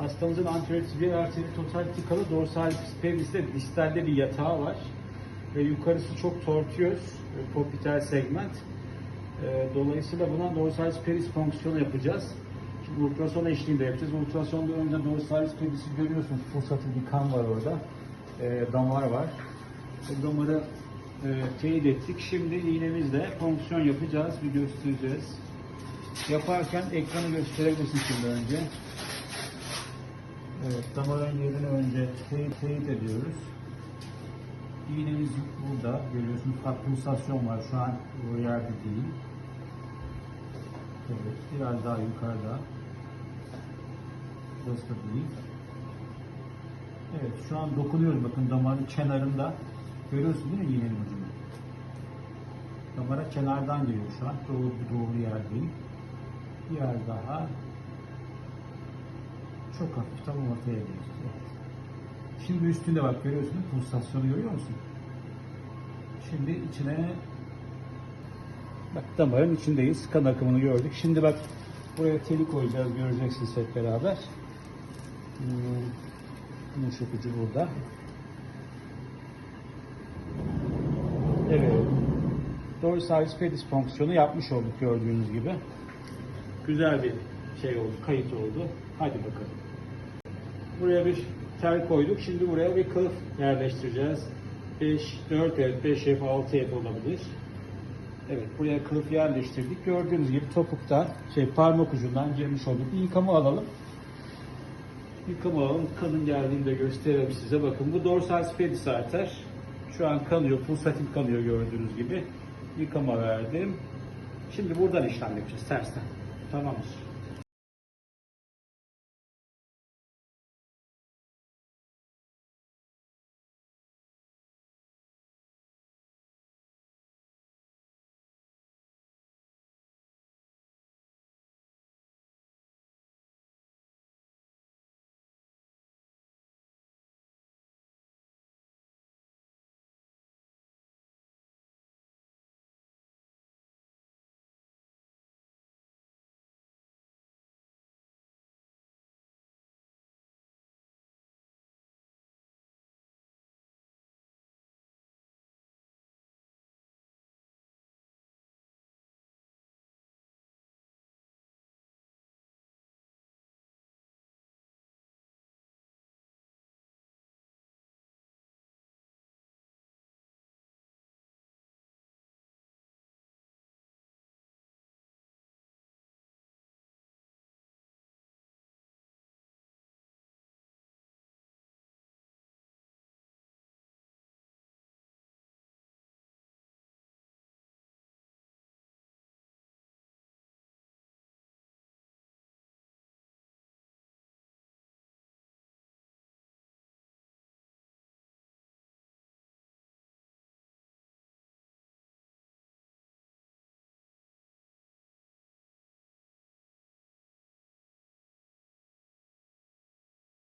Hastamızın anterotibial arteri total tıkalı dorsal pelvis'te distalde bir yatağı var. Ve yukarısı çok tortiyöz, e, popital segment. E, Dolayısıyla buna dorsalis peris fonksiyonu yapacağız. Şimdi ultrason eşliğinde yapacağız. Ultrasonda önce dorsalis perisi görüyorsunuz. Pulsatlı bir kan var orada. E, damar var. O damarı e, teyit ettik. Şimdi iğnemizle fonksiyon yapacağız. Bir göstereceğiz. Yaparken ekranı gösterebilirsin şimdi önce. Evet, damarın yerini önce teyit, teyit ediyoruz. İğnemiz burada. Görüyorsunuz kat pulsasyon var. Şu an o yerde değil. Evet, biraz daha yukarıda. Burası da değil. Evet, şu an dokunuyoruz. Bakın damarın kenarında. Görüyorsunuz değil mi iğnenin ucunu? Damara kenardan geliyor şu an. Doğru, doğru yer değil. Biraz daha. Çok hafif tam ortaya. Evet. Şimdi üstünde bak görüyorsun değil mi? Pulsasyonu görüyor musun? Şimdi içine bak damarın içindeyiz. Kan akımını gördük. Şimdi bak buraya teli koyacağız. Göreceksiniz hep beraber. Hmm, Yumuşak ucu burada. Evet. Dorsalis pedis fonksiyonu yapmış olduk gördüğünüz gibi. Güzel bir şey oldu, kayıt oldu. Hadi bakalım. Buraya bir tel koyduk. Şimdi buraya bir kılıf yerleştireceğiz. 5, 4 evet 5 F, 6 F olabilir. Evet buraya kılıf yerleştirdik. Gördüğünüz gibi topuktan, şey parmak ucundan girmiş olduk. Bir yıkama alalım. Yıkama alalım. Kanın geldiğinde gösterelim size. Bakın bu dorsal pedis arter. Şu an kanıyor, pulsatif kanıyor gördüğünüz gibi. Yıkama verdim. Şimdi buradan işlem yapacağız tersten. Tamamdır.